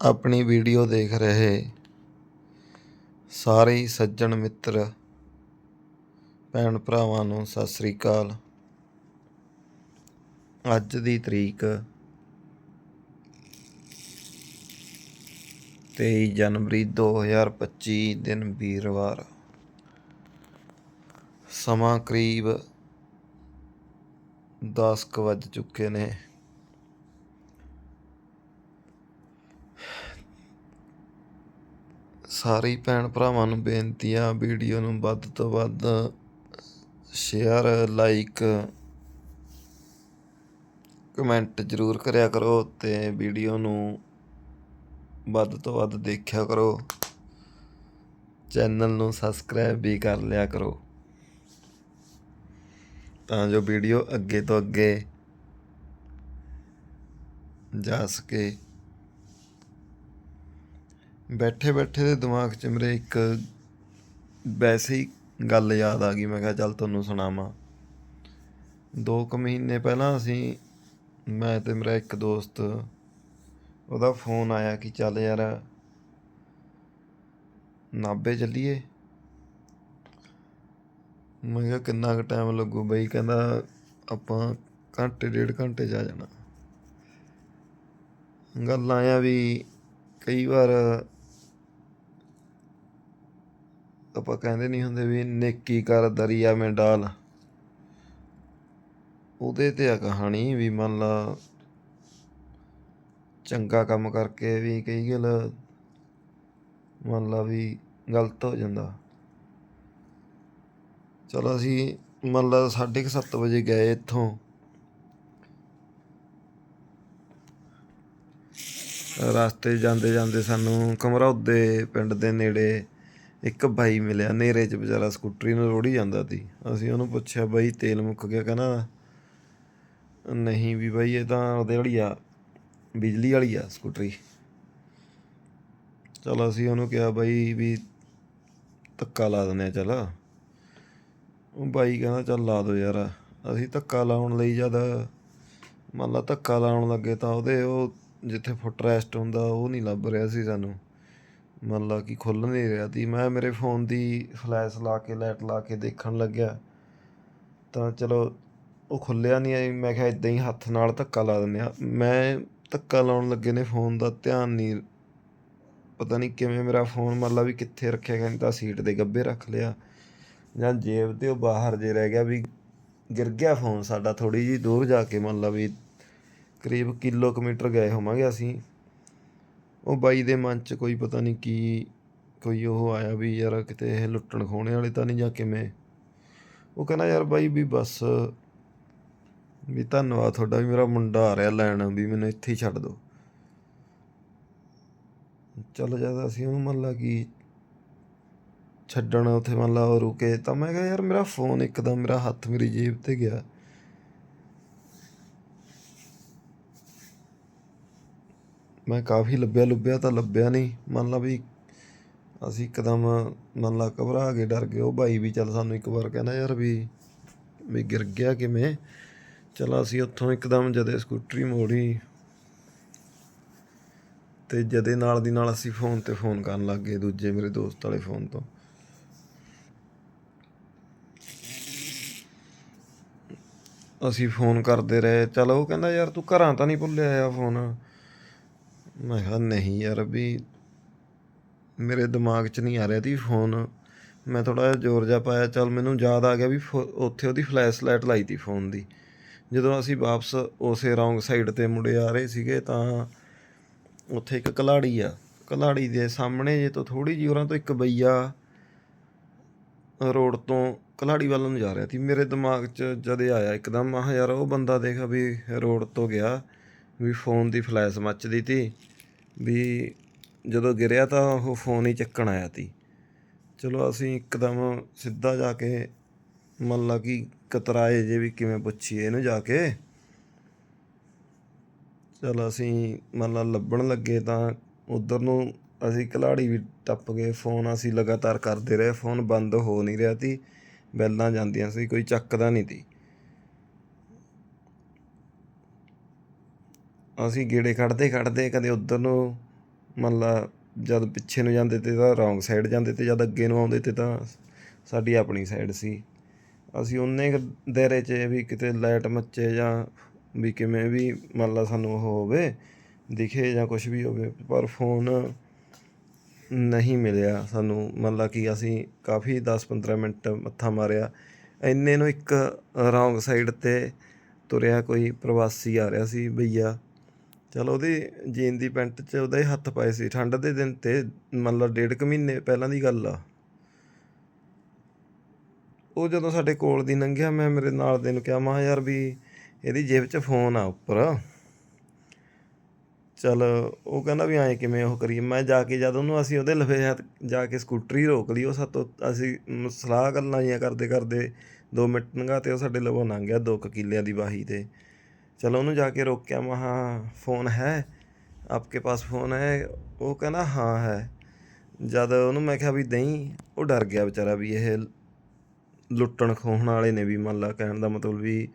ਆਪਣੀ ਵੀਡੀਓ ਦੇਖ ਰਹੇ ਸਾਰੇ ਸੱਜਣ ਮਿੱਤਰ, ਭੈਣ ਭਰਾਵਾਂ ਨੂੰ ਸਤਿ ਸ੍ਰੀ ਅਕਾਲ। ਅੱਜ ਦੀ ਤਰੀਕ 23 ਜਨਵਰੀ 2025 ਦਿਨ ਵੀਰਵਾਰ। ਸਮਾਂ ਕਰੀਬ 10 ਕੁ ਵੱਜ ਚੁੱਕੇ ਨੇ। ਸਾਰੇ ਹੀ ਭੈਣ ਭਰਾਵਾਂ ਨੂੰ ਬੇਨਤੀ ਆ ਵੀਡੀਓ ਨੂੰ ਵੱਧ ਤੋਂ ਵੱਧ ਸ਼ੇਅਰ ਲਾਈਕ ਕਮੈਂਟ ਜ਼ਰੂਰ ਕਰਿਆ ਕਰੋ ਤੇ ਵੀਡੀਓ ਨੂੰ ਵੱਧ ਤੋਂ ਵੱਧ ਦੇਖਿਆ ਕਰੋ। ਚੈਨਲ ਨੂੰ ਸਬਸਕ੍ਰਾਈਬ ਵੀ ਕਰ ਲਿਆ ਕਰੋ। ਤਾਂ ਜੋ ਵੀਡੀਓ ਅੱਗੇ ਤੋਂ ਅੱਗੇ ਜਾ ਸਕੇ। ਬੈਠੇ ਬੈਠੇ ਦੇ ਦਿਮਾਗ 'ਚ ਮੇਰੇ ਇੱਕ ਵੈਸੇ ਹੀ ਗੱਲ ਯਾਦ ਆ ਗਈ, ਮੈਂ ਕਿਹਾ ਚੱਲ ਤੁਹਾਨੂੰ ਸੁਣਾਵਾਂ। ਦੋ ਕੁ ਮਹੀਨੇ ਪਹਿਲਾਂ ਅਸੀਂ, ਮੈਂ ਤੇ ਮੇਰਾ ਇੱਕ ਦੋਸਤ, ਉਹਦਾ ਫੋਨ ਆਇਆ ਕਿ ਚੱਲ ਯਾਰ ਨਾਭੇ ਚੱਲੀਏ। ਮੈਂ ਕਿਹਾ ਕਿੰਨਾ ਕੁ ਟਾਈਮ ਲੱਗੂ ਬਈ, ਕਹਿੰਦਾ ਆਪਾਂ ਘੰਟੇ, ਡੇਢ ਘੰਟੇ 'ਚ ਜਾਣਾ। ਗੱਲ ਆਇਆ ਵੀ ਕਈ ਵਾਰ ਆਪਾਂ ਕਹਿੰਦੇ ਨਹੀਂ ਹੁੰਦੇ ਵੀ ਨੇਕੀ ਕਰ ਦਰਿਆ ਮੈਂ ਡਾਲ। ਉਹਦੇ ਤੇ ਆ ਕਹਾਣੀ ਵੀ ਮੰਨ ਲਾ ਚੰਗਾ ਕੰਮ ਕਰਕੇ ਵੀ ਕਈ ਗੱਲ ਮੰਨ ਲਾ ਵੀ ਗਲਤ ਹੋ ਜਾਂਦਾ। ਚਲੋ ਅਸੀਂ ਮੰਨ ਲਾ 7:30 ਵਜੇ ਗਏ ਇੱਥੋਂ। ਰਸਤੇ ਜਾਂਦੇ ਜਾਂਦੇ ਸਾਨੂੰ ਕਮਰੌਦੇ ਪਿੰਡ ਦੇ ਨੇੜੇ ਇੱਕ ਬਾਈ ਮਿਲਿਆ ਨੇਰੇ 'ਚ ਵਿਚਾਰਾ ਸਕੂਟਰੀ ਨੂੰ ਰੋੜੀ ਜਾਂਦਾ ਸੀ। ਅਸੀਂ ਉਹਨੂੰ ਪੁੱਛਿਆ, ਬਾਈ ਤੇਲ ਮੁੱਕ ਗਿਆ ਕਹਿੰਦਾ ਨਹੀਂ ਵੀ ਬਾਈ, ਇਹ ਤਾਂ ਉਹਦੇ ਵਾਲੀ ਆ, ਬਿਜਲੀ ਵਾਲੀ ਆ ਸਕੂਟਰੀ। ਚਲ ਅਸੀਂ ਉਹਨੂੰ ਕਿਹਾ, ਬਾਈ ਵੀ ਧੱਕਾ ਲਾ ਦਿੰਦੇ ਆ ਚਲ। ਉਹ ਬਾਈ ਕਹਿੰਦਾ, ਚੱਲ ਲਾ ਦੋ ਯਾਰ, ਅਸੀਂ ਧੱਕਾ ਲਾਉਣ ਲਈ ਜਦ ਮੰਨ ਲਾ ਧੱਕਾ ਲਾਉਣ ਲੱਗੇ ਤਾਂ ਉਹਦੇ ਉਹ ਜਿੱਥੇ ਫੁੱਟ ਰੈਸਟ ਹੁੰਦਾ, ਉਹ ਨਹੀਂ ਲੱਭ ਰਿਹਾ ਸੀ ਸਾਨੂੰ। ਮੰਨ ਲਾ ਕਿ ਖੁੱਲ ਨਹੀਂ ਰਿਹਾ ਤੀ ਮੈਂ ਮੇਰੇ ਫੋਨ ਦੀ ਫਲੈਸ਼ ਲਾ ਕੇ, ਲਾਈਟ ਲਾ ਕੇ ਦੇਖਣ ਲੱਗਿਆ। ਤਾਂ ਚਲੋ, ਉਹ ਖੁੱਲਿਆ ਨਹੀਂ ਆਈ ਮੈਂ ਕਿਹਾ ਇਦਾਂ ਹੀ ਹੱਥ ਨਾਲ ਧੱਕਾ ਲਾ ਦਿੰਦੇ ਆ ਮੈਂ ਧੱਕਾ ਲਾਉਣ ਲੱਗੇ ਨੇ ਫੋਨ ਦਾ ਧਿਆਨ ਨਹੀਂ। ਪਤਾ ਨਹੀਂ ਕਿਵੇਂ ਮੇਰਾ ਫੋਨ ਮੰਨ ਲਾ ਵੀ ਕਿੱਥੇ ਰੱਖਿਆ ਗਿਆ। ਤਾਂ ਸੀਟ ਦੇ ਗੱਬੇ ਰੱਖ ਲਿਆ। ਜਾਂ ਜੇਬ ਤੇ ਉਹ ਬਾਹਰ ਜੇ ਰਹਿ ਗਿਆ ਵੀ ਗਿਰ ਗਿਆ ਫੋਨ ਸਾਡਾ। ਥੋੜੀ ਜੀ ਦੂਰ ਜਾ ਕੇ ਮੰਨ ਲਾ ਵੀ ਕਰੀਬ ਕਿਲੋਮੀਟਰ ਗਏ ਹੋਵਾਂਗੇ ਅਸੀਂ। ਉਹ ਬਾਈ ਦੇ ਮਨ 'ਚ ਕੋਈ ਪਤਾ ਨਹੀਂ ਕੀ, ਕੋਈ ਉਹ ਆਇਆ ਵੀ ਯਾਰ ਕਿਤੇ ਇਹ ਲੁੱਟਣ ਖੋਣੇ ਵਾਲੇ ਤਾਂ ਨਹੀਂ ਜਾਂ ਕਿਵੇਂ। ਉਹ ਕਹਿੰਦਾ ਯਾਰ ਬਾਈ ਵੀ ਬਸ, ਵੀ ਧੰਨਵਾਦ ਤੁਹਾਡਾ ਵੀ ਮੇਰਾ ਮੁੰਡਾ ਆ ਰਿਹਾ ਲੈਣ, ਵੀ ਮੈਨੂੰ ਇੱਥੇ ਹੀ ਛੱਡ ਦਿਓ ਚੱਲ ਜਦ ਅਸੀਂ ਉਹਨੂੰ ਮੰਨ ਲਾ ਕਿ ਛੱਡਣ, ਉੱਥੇ ਮੰਨ ਲਾ ਉਹ ਰੁਕੇ, ਤਾਂ ਮੈਂ ਕਿਹਾ ਯਾਰ ਮੇਰਾ ਫੋਨ ਇੱਕਦਮ ਮੇਰਾ ਹੱਥ ਮੇਰੀ ਜੇਬ ਤੇ ਗਿਆ। ਮੈਂ ਕਾਫੀ ਲੱਭਿਆ, ਲੁੱਭਿਆ ਤਾਂ ਲੱਭਿਆ ਨਹੀਂ। ਮੰਨ ਲਾ ਵੀ ਅਸੀਂ ਇੱਕਦਮ ਮੰਨ ਲਾ ਘਬਰਾ ਕੇ ਡਰ ਗਏ, ਉਹ ਭਾਈ ਵੀ ਚੱਲ ਸਾਨੂੰ ਇੱਕ ਵਾਰ ਕਹਿੰਦਾ ਯਾਰ ਵੀ ਵੀ ਗਿਰ ਗਿਆ ਕਿਵੇਂ? ਚਲ ਅਸੀਂ ਉੱਥੋਂ ਇੱਕਦਮ ਜਦੇ ਸਕੂਟਰੀ ਮੋੜੀ ਤੇ ਜਦੇ ਨਾਲ ਦੀ ਨਾਲ ਅਸੀਂ ਫੋਨ ਤੇ ਫੋਨ ਕਰਨ ਲੱਗ ਗਏ ਦੂਜੇ ਮੇਰੇ ਦੋਸਤ ਵਾਲੇ ਫੋਨ ਤੋਂ। ਅਸੀਂ ਫੋਨ ਕਰਦੇ ਰਹੇ, ਚਲ ਉਹ ਕਹਿੰਦਾ ਯਾਰ ਤੂੰ ਘਰਾਂ ਤਾਂ ਨਹੀਂ ਭੁੱਲਿਆ ਆ ਫੋਨ? ਮੈਂ ਕਿਹਾ, ਨਹੀਂ ਯਾਰ ਵੀ ਮੇਰੇ ਦਿਮਾਗ 'ਚ ਨਹੀਂ ਆ ਰਿਹਾ ਤੀ ਫੋਨ ਮੈਂ ਥੋੜਾ ਜਿਹਾ ਜ਼ੋਰ ਜਿਹਾ ਪਾਇਆ, ਚਲ ਮੈਨੂੰ ਯਾਦ ਆ ਗਿਆ ਵੀ ਫੋ- ਉੱਥੇ ਉਹਦੀ ਫਲੈਸ਼ ਲਾਈਟ ਲਾਈ ਤੀ ਫੋਨ ਦੀ। ਜਦੋਂ ਅਸੀਂ ਵਾਪਸ ਉਸੇ ਰੌਂਗ ਸਾਈਡ ਤੇ ਮੁੜੇ ਆ ਰਹੇ ਸੀਗੇ ਤਾਂ ਉੱਥੇ ਇੱਕ ਕਲਾੜੀ ਆ। ਕਲਾੜੀ ਦੇ ਸਾਹਮਣੇ ਜੇ ਤੋਂ ਥੋੜੀ ਜਿਹੀ ਉਰਾਂ ਤੋਂ ਇੱਕ ਬਈਆ ਰੋਡ ਤੋਂ ਕਲਾੜੀ ਵੱਲ ਨੂੰ ਜਾ ਰਿਹਾ ਸੀ। ਮੇਰੇ ਦਿਮਾਗ 'ਚ ਜਦ ਆਇਆ ਇੱਕਦਮ ਆਹ ਯਾਰ ਉਹ ਬੰਦਾ ਦੇਖ ਵੀ ਰੋਡ ਤੋਂ ਗਿਆ। ਵੀ ਫੋਨ ਦੀ ਫਲੈਸ਼ ਮੱਚਦੀ ਤੀ, ਵੀ ਜਦੋਂ ਗਿਰਿਆ ਤਾਂ ਉਹ ਫੋਨ ਹੀ ਚੱਕਣ ਆਇਆ ਤੀ। ਚਲੋ ਅਸੀਂ ਇੱਕਦਮ ਸਿੱਧਾ ਜਾ ਕੇ ਮੰਨ ਲਾ ਕਿ ਕਤਰਾਏ ਜੇ ਵੀ ਕਿਵੇਂ ਪੁੱਛੀਏ ਇਹਨੂੰ ਜਾ ਕੇ। ਚਲ ਅਸੀਂ ਮੰਨ ਲਾ ਲੱਭਣ ਲੱਗੇ ਤਾਂ ਉਧਰ ਨੂੰ ਅਸੀਂ ਕਲਾੜੀ ਵੀ ਟੱਪ ਗਏ, ਫੋਨ ਅਸੀਂ ਲਗਾਤਾਰ ਕਰਦੇ ਰਹੇ, ਫੋਨ ਬੰਦ ਹੋ ਨਹੀਂ ਰਿਹਾ ਸੀ ਬੈਲਾਂ ਜਾਂਦੀਆਂ ਸੀ, ਕੋਈ ਚੱਕਦਾ ਨਹੀਂ ਤੀ। ਅਸੀਂ ਗੇੜੇ ਕੱਢਦੇ ਕੱਢਦੇ ਕਦੇ ਉੱਧਰ ਨੂੰ ਮੰਨ ਲਾ ਜਦ ਪਿੱਛੇ ਨੂੰ ਜਾਂਦੇ ਤੇ ਤਾਂ ਰੋਂਗ ਸਾਈਡ ਜਾਂਦੇ ਤੇ ਜਦ ਅੱਗੇ ਨੂੰ ਆਉਂਦੇ ਤੇ ਤਾਂ ਸਾਡੀ ਆਪਣੀ ਸਾਈਡ ਸੀ। ਅਸੀਂ ਉਨੇ ਕੁ ਦਾਇਰੇ 'ਚ ਵੀ ਕਿਤੇ ਲਾਈਟ ਮੱਚੇ ਜਾਂ ਵੀ ਕਿਵੇਂ ਵੀ ਮੰਨ ਲਾ ਸਾਨੂੰ ਉਹ ਹੋਵੇ, ਦਿਖੇ ਜਾਂ ਕੁਝ ਵੀ ਹੋਵੇ, ਪਰ ਫੋਨ ਨਹੀਂ ਮਿਲਿਆ ਸਾਨੂੰ। ਮੰਨ ਲਾ ਕਿ ਅਸੀਂ ਕਾਫੀ 10-15 ਮਿੰਟ ਮੱਥਾ ਮਾਰਿਆ। ਇੰਨੇ ਨੂੰ ਇੱਕ ਰੌਂਗ ਸਾਈਡ ਤੇ ਤੁਰਿਆ ਕੋਈ ਪ੍ਰਵਾਸੀ ਆ ਰਿਹਾ ਸੀ ਭਈਆ ਚਲ ਉਹਦੀ ਜੀਨ ਦੀ ਪੈਂਟ 'ਚ ਉਹਦੇ ਹੱਥ ਪਾਏ ਸੀ। ਠੰਡ ਦੇ ਦਿਨ ਤੇ ਮੰਨ ਲਾ ਡੇਢ ਕੁ ਮਹੀਨੇ ਪਹਿਲਾਂ ਦੀ ਗੱਲ ਆ। ਉਹ ਜਦੋਂ ਸਾਡੇ ਕੋਲ ਦੀ ਲੰਘਿਆ ਮੈਂ ਮੇਰੇ ਨਾਲ ਦੇ ਨੂੰ ਕਿਹਾ, ਮਾ ਯਾਰ ਵੀ ਇਹਦੀ ਜੇਬ 'ਚ ਫੋਨ ਆ ਉੱਪਰ। ਚਲ ਉਹ ਕਹਿੰਦਾ ਵੀ ਐਂ ਕਿਵੇਂ ਉਹ ਕਰੀਏ? ਮੈਂ ਜਾ ਕੇ ਜਦ ਉਹਨੂੰ ਅਸੀਂ ਉਹਦੇ ਲਫੇ ਹੱਥ ਜਾ ਕੇ ਸਕੂਟਰੀ ਰੋਕ ਲਈ, ਉਹ ਸਾਤੋਂ ਅਸੀਂ ਸਲਾਹ ਗੱਲਾਂ ਜੀਆਂ ਕਰਦੇ ਕਰਦੇ 2 ਮਿੰਟ ਲੰਘਾ ਤੇ ਉਹ ਸਾਡੇ ਲਵੋਂ ਲੰਘ ਗਿਆ ਦੋ ਕੁ ਕਿੱਲਿਆਂ ਦੀ ਵਾਹੀ ਤੇ। ਚਲੋ ਉਹਨੂੰ ਜਾ ਕੇ ਰੋਕਿਆ ਮੈਂ ਮਹਾ ਫੋਨ ਹੈ ਆਪਕੇ ਪਾਸ ਫੋਨ ਹੈ ਉਹ ਕਹਿੰਦਾ ਹਾਂ ਹੈ ਜਦ ਉਹਨੂੰ ਮੈਂ ਕਿਹਾ ਵੀ ਨਹੀਂ ਉਹ ਡਰ ਗਿਆ ਵਿਚਾਰਾ ਵੀ ਇਹ ਲੁੱਟਣ ਖੋਹਣ ਵਾਲੇ ਨੇ ਵੀ ਮੰਨ ਲਾ ਕਹਿਣ ਦਾ ਮਤਲਬ ਵੀ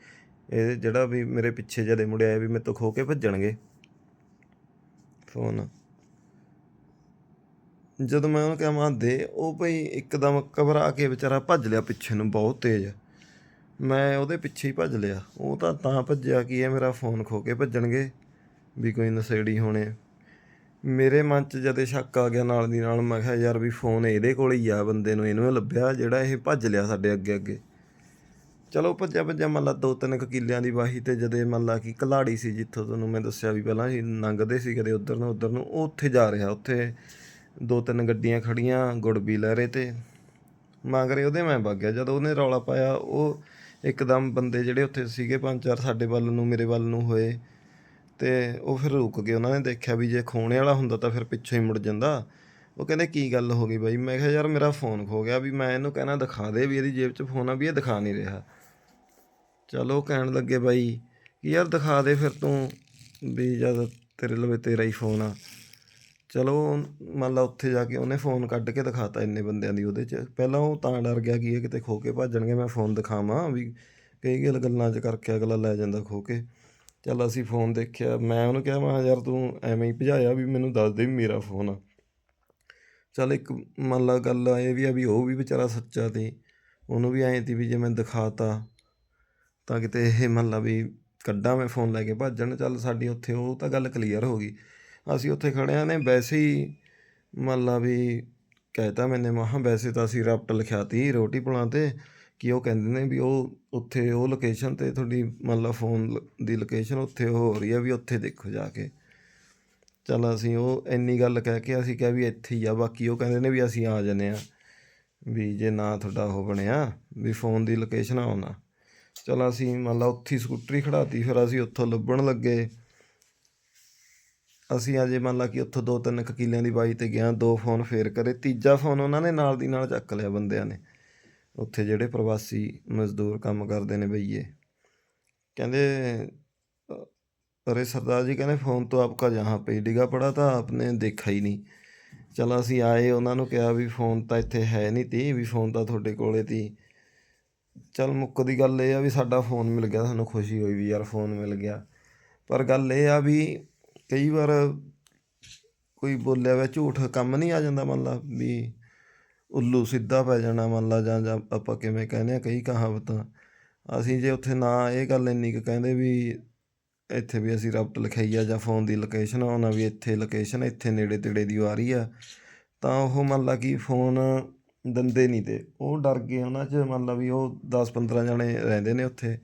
ਇਹ ਜਿਹੜਾ ਵੀ ਮੇਰੇ ਪਿੱਛੇ ਜਦੇ ਮੁੜਿਆ ਵੀ ਮੇਰੇ ਤੋਂ ਖੋ ਕੇ ਭੱਜਣਗੇ ਫੋਨ ਜਦੋਂ ਮੈਂ ਉਹਨੂੰ ਕਿਹਾ ਮਾਂ ਦੇ ਉਹ ਭਈ ਇੱਕਦਮ ਘਬਰਾ ਕੇ ਵਿਚਾਰਾ ਭੱਜ ਲਿਆ ਪਿੱਛੇ ਨੂੰ ਬਹੁਤ ਤੇਜ਼ ਮੈਂ ਉਹਦੇ ਪਿੱਛੇ ਹੀ ਭੱਜ ਲਿਆ। ਉਹ ਤਾਂ ਤਾਂ ਭੱਜਿਆ ਕਿ ਇਹ ਮੇਰਾ ਫੋਨ ਖੋ ਕੇ ਭੱਜਣਗੇ ਵੀ ਕੋਈ ਨਸ਼ੇੜੀ ਹੋਣੇ। ਮੇਰੇ ਮਨ 'ਚ ਜਦੇ ਸ਼ੱਕ ਆ ਗਿਆ ਨਾਲ ਦੀ ਨਾਲ, ਮੈਂ ਕਿਹਾ ਯਾਰ ਵੀ ਫੋਨ ਇਹਦੇ ਕੋਲ ਹੀ ਆ, ਬੰਦੇ ਨੂੰ ਇਹਨੂੰ ਲੱਭਿਆ, ਜਿਹੜਾ ਇਹ ਭੱਜ ਲਿਆ ਸਾਡੇ ਅੱਗੇ ਅੱਗੇ। ਚਲੋ ਭੱਜਿਆ ਭੱਜਿਆ ਮੰਨ ਲਾ ਦੋ ਤਿੰਨ ਕੁ ਕਿੱਲਿਆਂ ਦੀ ਵਾਹੀ ਤੇ ਜਦੇ ਮੰਨ ਲਾ ਕਿ ਕਲਾੜੀ ਸੀ ਜਿੱਥੋਂ ਤੁਹਾਨੂੰ ਮੈਂ ਦੱਸਿਆ ਵੀ ਪਹਿਲਾਂ ਹੀ ਲੰਘਦੇ ਸੀ ਕਦੇ ਉਧਰ ਨੂੰ ਉਧਰ ਨੂੰ, ਉਹ ਉੱਥੇ ਜਾ ਰਿਹਾ। ਉੱਥੇ ਦੋ ਤਿੰਨ ਗੱਡੀਆਂ ਖੜੀਆਂ ਗੁੜਬੀ ਲਹਿਰੇ ਤੇ। ਮਗਰੇ ਉਹਦੇ ਮੈਂ ਵਗ ਗਿਆ। ਜਦੋਂ ਉਹਨੇ ਰੌਲਾ ਪਾਇਆ, ਉਹ ਇੱਕਦਮ ਬੰਦੇ ਜਿਹੜੇ ਉੱਥੇ ਸੀਗੇ ਪੰਜ ਚਾਰ ਸਾਡੇ ਵੱਲ ਨੂੰ, ਮੇਰੇ ਵੱਲ ਨੂੰ ਹੋਏ ਤੇ ਉਹ ਫਿਰ ਰੁਕ ਗਏ। ਉਹਨਾਂ ਨੇ ਦੇਖਿਆ ਵੀ ਜੇ ਖੋਣੇ ਵਾਲਾ ਹੁੰਦਾ ਤਾਂ ਫਿਰ ਪਿੱਛੇ ਹੀ ਮੁੜ ਜਾਂਦਾ। ਉਹ ਕਹਿੰਦੇ, ਕੀ ਗੱਲ ਹੋ ਗਈ ਬਾਈ? ਮੈਂ ਕਿਹਾ, ਯਾਰ ਮੇਰਾ ਫੋਨ ਖੋ ਗਿਆ ਵੀ ਮੈਂ ਇਹਨੂੰ ਕਹਿਣਾ ਦਿਖਾ ਦੇ ਵੀ ਇਹਦੀ ਜੇਬ 'ਚ ਫੋਨ ਆ ਵੀ ਇਹ ਦਿਖਾ ਨਹੀਂ ਰਿਹਾ। ਚਲੋ ਕਹਿਣ ਲੱਗੇ ਬਾਈ ਕਿ ਯਾਰ ਦਿਖਾ ਦੇ ਫਿਰ ਤੂੰ ਵੀ ਜਦ ਤੇਰੇ ਲਵੇ ਤੇਰਾ ਹੀ ਫੋਨ ਆ। ਚਲੋ, ਮੰਨ ਲਾ ਉੱਥੇ ਜਾ ਕੇ ਉਹਨੇ ਫੋਨ ਕੱਢ ਕੇ ਦਿਖਾਤਾ ਇੰਨੇ ਬੰਦਿਆਂ ਦੀ ਉਹਦੇ 'ਚ। ਪਹਿਲਾਂ ਉਹ ਤਾਂ ਡਰ ਗਿਆ ਕਿ ਇਹ ਕਿਤੇ ਖੋ ਕੇ ਭੱਜਣਗੇ, ਮੈਂ ਫੋਨ ਦਿਖਾਵਾਂ ਵੀ ਕਈ ਗੱਲ ਗੱਲਾਂ 'ਚ ਕਰਕੇ ਅਗਲਾ ਲੈ ਜਾਂਦਾ ਖੋ ਕੇ। ਚੱਲ ਅਸੀਂ ਫੋਨ ਦੇਖਿਆ, ਮੈਂ ਉਹਨੂੰ ਕਿਹਾ, ਮੈਂ ਯਾਰ ਤੂੰ ਐਵੇਂ ਹੀ ਭਜਾਇਆ ਵੀ ਮੈਨੂੰ ਦੱਸ ਦੇ ਵੀ ਮੇਰਾ ਫੋਨ ਆ। ਚੱਲ ਇੱਕ ਮੰਨ ਲਾ ਗੱਲ ਇਹ ਵੀ ਆ ਵੀ ਉਹ ਵੀ ਵਿਚਾਰਾ ਸੱਚਾ ਤੇ, ਉਹਨੂੰ ਵੀ ਐਂ ਤੀ ਵੀ ਜੇ ਮੈਂ ਦਿਖਾਤਾ ਤਾਂ ਕਿਤੇ ਇਹ ਮੰਨ ਲਾ ਵੀ ਕੱਢਾਂ ਮੈਂ ਫੋਨ ਲੈ ਕੇ ਭੱਜਣ। ਚੱਲ ਸਾਡੀ ਉੱਥੇ ਉਹ ਤਾਂ ਗੱਲ ਕਲੀਅਰ ਹੋ ਗਈ। ਅਸੀਂ ਉੱਥੇ ਖੜਿਆਂ ਨੇ ਵੈਸੇ ਹੀ ਮੰਨ ਲਾ ਵੀ ਕਹਿਤਾ ਮੈਨੇ ਮਹਾ ਵੈਸੇ ਤਾਂ ਅਸੀਂ ਰਪਟ ਲਿਖਿਆਤੀ ਰੋਟੀ ਪਲਾਂ ਤੇ, ਕਿ ਉਹ ਕਹਿੰਦੇ ਨੇ ਵੀ ਉਹ ਉੱਥੇ ਉਹ ਲੋਕੇਸ਼ਨ ਤੇ ਤੁਹਾਡੀ ਮੰਨ ਲਾ ਫੋਨ ਦੀ ਲੋਕੇਸ਼ਨ ਉੱਥੇ ਉਹ ਹੋ ਰਹੀ ਆ ਵੀ ਉੱਥੇ ਦੇਖੋ ਜਾ ਕੇ। ਚੱਲ ਅਸੀਂ ਉਹ ਇੰਨੀ ਗੱਲ ਕਹਿ ਕੇ ਅਸੀਂ ਕਿਹਾ ਵੀ ਇੱਥੇ ਹੀ ਆ, ਬਾਕੀ ਉਹ ਕਹਿੰਦੇ ਨੇ ਵੀ ਅਸੀਂ ਆ ਜੰਨੇ ਆ ਵੀ ਜੇ ਨਾ ਤੁਹਾਡਾ ਉਹ ਬਣਿਆ ਵੀ ਫੋਨ ਦੀ ਲੋਕੇਸ਼ਨ ਆਉਣਾ ਚਲ ਅਸੀਂ ਮੰਨ ਲਾ ਉੱਥੇ ਹੀ ਸਕੂਟਰੀ ਖੜਾਤੀ ਫਿਰ ਅਸੀਂ ਉੱਥੋਂ ਲੱਭਣ ਲੱਗੇ। ਅਸੀਂ ਅਜੇ ਮੰਨ ਲਾ ਕਿ ਉੱਥੋਂ ਦੋ ਤਿੰਨ ਕਕੀਲਿਆਂ ਦੀ ਬਾਈ ਤੇ ਗਿਆ ਦੋ ਫੋਨ ਫੇਰ ਕਰੇ। ਤੀਜਾ ਫੋਨ ਉਹਨਾਂ ਨੇ ਨਾਲ ਦੀ ਨਾਲ ਚੱਕ ਲਿਆ ਬੰਦਿਆਂ ਨੇ। ਉੱਥੇ ਜਿਹੜੇ ਪ੍ਰਵਾਸੀ ਮਜ਼ਦੂਰ ਕੰਮ ਕਰਦੇ ਨੇ ਬਈਏ ਕਹਿੰਦੇ, ਅਰੇ ਸਰਦਾਰ ਜੀ ਕਹਿੰਦੇ, ਫੋਨ ਤੋਂ ਆਪਕਾ ਜਹਾਂ ਪੇ ਡਿਗਾ ਪੜਾ ਤਾਂ ਆਪਨੇ ਦੇਖਾ ਹੀ ਨਹੀਂ। ਚਲ ਅਸੀਂ ਆਏ, ਉਹਨਾਂ ਨੂੰ ਕਿਹਾ ਵੀ ਫੋਨ ਤਾਂ ਇੱਥੇ ਹੈ ਨਹੀਂ ਤੀ, ਵੀ ਫੋਨ ਤਾਂ ਤੁਹਾਡੇ ਕੋਲੇ ਤੀ। ਚਲ ਮੁੱਕ ਦੀ ਗੱਲ ਇਹ ਆ ਵੀ ਸਾਡਾ ਫੋਨ ਮਿਲ ਗਿਆ, ਸਾਨੂੰ ਖੁਸ਼ੀ ਹੋਈ ਵੀ ਯਾਰ ਫੋਨ ਮਿਲ ਗਿਆ। ਪਰ ਗੱਲ ਇਹ ਆ ਵੀ ਕਈ ਵਾਰ ਕੋਈ ਬੋਲਿਆ ਵਾ ਝੂਠ ਕੰਮ ਨਹੀਂ ਆ ਜਾਂਦਾ ਮੰਨ ਲਾ ਵੀ ਉੱਲੂ ਸਿੱਧਾ ਪੈ ਜਾਣਾ ਮੰਨ ਲਾ ਜਾਂ ਜਾਂ ਆਪਾਂ ਕਿਵੇਂ ਕਹਿੰਦੇ ਆ ਕਈ ਕਹਾਵਤਾਂ। ਅਸੀਂ ਜੇ ਉੱਥੇ ਨਾ ਇਹ ਗੱਲ ਇੰਨੀ ਕੁ ਕਹਿੰਦੇ ਵੀ ਇੱਥੇ ਵੀ ਅਸੀਂ ਰਬਟ ਲਿਖਾਈ ਆ ਜਾਂ ਫੋਨ ਦੀ ਲੋਕੇਸ਼ਨ ਆਉਣਾ ਵੀ ਇੱਥੇ ਲੋਕੇਸ਼ਨ ਇੱਥੇ ਨੇੜੇ ਤੇੜੇ ਦੀ ਆ ਰਹੀ ਆ, ਤਾਂ ਉਹ ਮੰਨ ਲਾ ਕਿ ਫੋਨ ਦਿੰਦੇ ਨਹੀਂ ਤੇ ਉਹ ਡਰ ਗਏ ਉਹਨਾਂ 'ਚ ਮੰਨ ਲਾ ਵੀ ਉਹ 10-15 ਜਣੇ ਰਹਿੰਦੇ ਨੇ ਉੱਥੇ।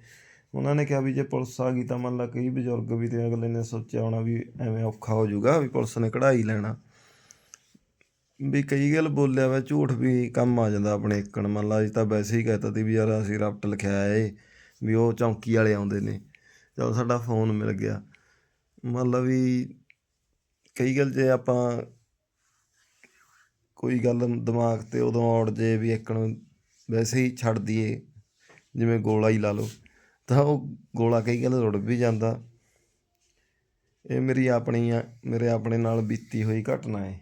ਉਹਨਾਂ ਨੇ ਕਿਹਾ ਵੀ ਜੇ ਪੁਲਿਸ ਆ ਗਈ ਤਾਂ ਮੰਨ ਲਾ ਕਈ ਬਜ਼ੁਰਗ ਵੀ ਤੇ ਅਗਲੇ ਨੇ ਸੋਚਿਆ ਹੋਣਾ ਵੀ ਐਵੇਂ ਔਖਾ ਹੋ ਜਾਊਗਾ ਵੀ ਪੁਲਿਸ ਨੇ ਕਢਾਈ ਲੈਣਾ। ਵੀ ਕਈ ਗੱਲ ਬੋਲਿਆ ਵਾ, ਝੂਠ ਵੀ ਕੰਮ ਆ ਜਾਂਦਾ ਆਪਣੇ ਇੱਕਣ। ਮੰਨ ਲਾ ਅਸੀਂ ਤਾਂ ਵੈਸੇ ਹੀ ਕਹਿਤਾ ਤੀ ਵੀ ਯਾਰ ਅਸੀਂ ਰਬਟ ਲਿਖਿਆ ਏ, ਵੀ ਉਹ ਚੌਂਕੀ ਵਾਲੇ ਆਉਂਦੇ ਨੇ। ਚਲ ਸਾਡਾ ਫੋਨ ਮਿਲ ਗਿਆ। ਮੰਨ ਲਾ ਵੀ ਕਈ ਗੱਲ ਜੇ ਆਪਾਂ ਕੋਈ ਗੱਲ ਦਿਮਾਗ ਤੇ ਉਦੋਂ ਔੜ ਜੇ ਵੀ ਇੱਕਣ ਵੈਸੇ ਹੀ ਛੱਡ ਦਈਏ, ਜਿਵੇਂ ਗੋਲਾ ਹੀ ਲਾ ਲਓ। ਤਾਂ ਉਹ ਗੋਲਾ ਕਈ ਗੱਲ ਰੁੜ ਵੀ ਜਾਂਦਾ। ਇਹ ਮੇਰੀ ਆਪਣੀ ਆ ਮੇਰੇ ਆਪਣੇ ਨਾਲ ਬੀਤੀ ਹੋਈ ਘਟਨਾ ਹੈ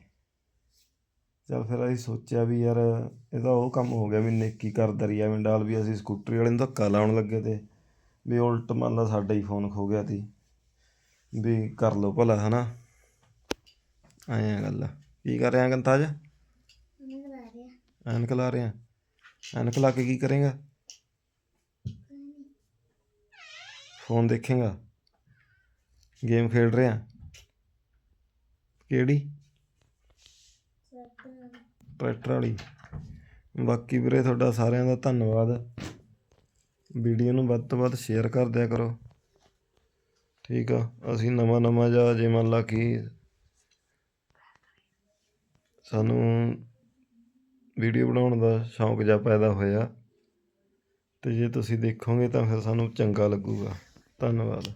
ਚਲ ਫਿਰ ਅਸੀਂ ਸੋਚਿਆ ਵੀ ਯਾਰ ਇਹਦਾ ਉਹ ਕੰਮ ਹੋ ਗਿਆ ਵੀ ਨੇਕੀ ਕਰ ਦਰਿਆ ਵਿੱਚ ਡਾਲ ਵੀ ਅਸੀਂ ਸਕੂਟਰੀ ਵਾਲੇ ਨੂੰ ਧੱਕਾ ਲਾਉਣ ਲੱਗੇ ਤੇ ਵੀ ਉਲਟ ਮੰਨ ਲਾ ਸਾਡਾ ਹੀ ਫੋਨ ਖੋ ਗਿਆ ਤੀ ਵੀ ਕਰ ਲਓ ਭਲਾ ਹਨਾ? ਆਇਆ ਗੱਲ। ਕੀ ਕਰ ਰਿਹਾ ਰਿਹਾ। ਐਨਕ ਲਾ ਰਿਹਾ। ਐਨਕ ਲਾ ਕੇ ਕੀ ਕਰੇਗਾ? ਫੋਨ ਦੇਖੇਗਾ। ਗੇਮ ਖੇਡ ਰਿਹਾ। ਕਿਹੜੀ? ਸੈਟ ਟਰੈਕਟਰ ਵਾਲੀ। ਬਾਕੀ ਵੀਰੇ ਤੁਹਾਡਾ ਸਾਰਿਆਂ ਦਾ ਧੰਨਵਾਦ। ਵੀਡੀਓ ਨੂੰ ਵੱਧ ਤੋਂ ਵੱਧ ਸ਼ੇਅਰ ਕਰ ਦਿਆ ਕਰੋ। ਠੀਕ ਆ, ਅਸੀਂ ਨਵਾਂ ਨਵਾਂ ਜਿਹਾ ਜੇ ਮੰਨ ਲਾ ਕਿ ਸਾਨੂੰ ਵੀਡੀਓ ਬਣਾਉਣ ਦਾ ਸ਼ੌਂਕ ਜਿਹਾ ਪੈਦਾ ਹੋਇਆ। ਤੇ ਜੇ ਤੁਸੀਂ ਦੇਖੋਗੇ ਤਾਂ ਫਿਰ ਸਾਨੂੰ ਚੰਗਾ ਲੱਗੂਗਾ। ਧੰਨਵਾਦ।